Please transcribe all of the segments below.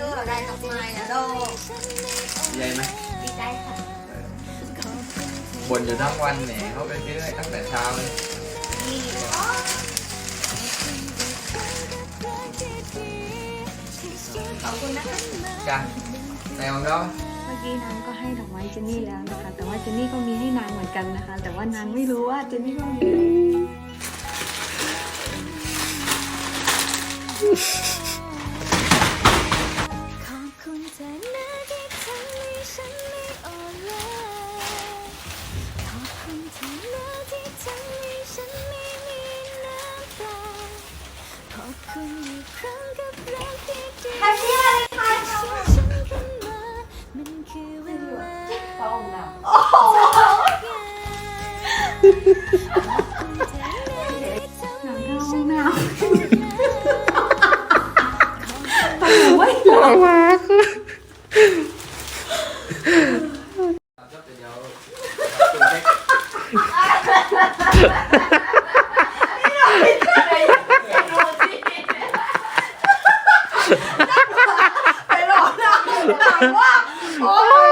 ซื้อเราได้ดอกไม้นะโดใหญ่ไหมดีใจค่ะบ่นอยู่ทั้งวันแหนเขาไปซื้อให้ตั้งแต่เช้าเลยนี่ขอบคุณนะคะจ้ะแต่ของเราเมื่อกี้นางก็ให้ดอกไม้เจนนี่แล้วนะคะ แต่ว่าเจนนี่ก็มีให้นางเหมือนกันนะคะ แต่ว่านางไม่รู้ว่าเจนนี่ก็มี ขอบคุณอีกครั้งกับรักที่ดี แฮปปี้วาเลน ไทน์ค่ะฉันขึ้นมามันคือเวลาโอ้โหขอบคุณเธอนะที่ทำให้ฉันหนาวก็เดี๋ยวคุณเช็คไปหลอกนะถามว่าโอ้ย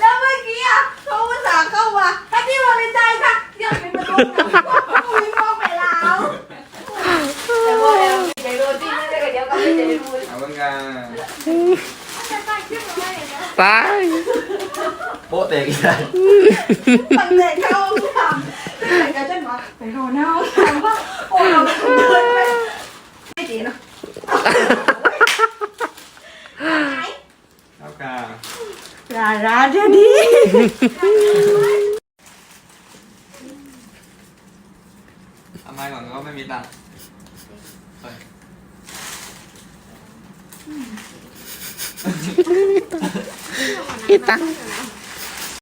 แล้วเมื่อกี้อะเขาอุตส่าห์เข้ามาแฮปปี้วาเลนไทน์ค่ะยังเป็นประตูคุยมองไปแล้วแต่ว่าเดี๋ยวเดี๋ยวโดนที่นี่เดี๋ยวก็ไม่ได้พูดเอาเงินตายนะตายโป๊ะเตะอีกแล้วตั้งใจเข้า ไปรอหน้าห้องน้ำว่าโอ้เราเดินไปไม่ดีเนาะเอากันราราเจดีทำไมก่อนก็ไม่มีตังค์เฮ้ยพี่ตัง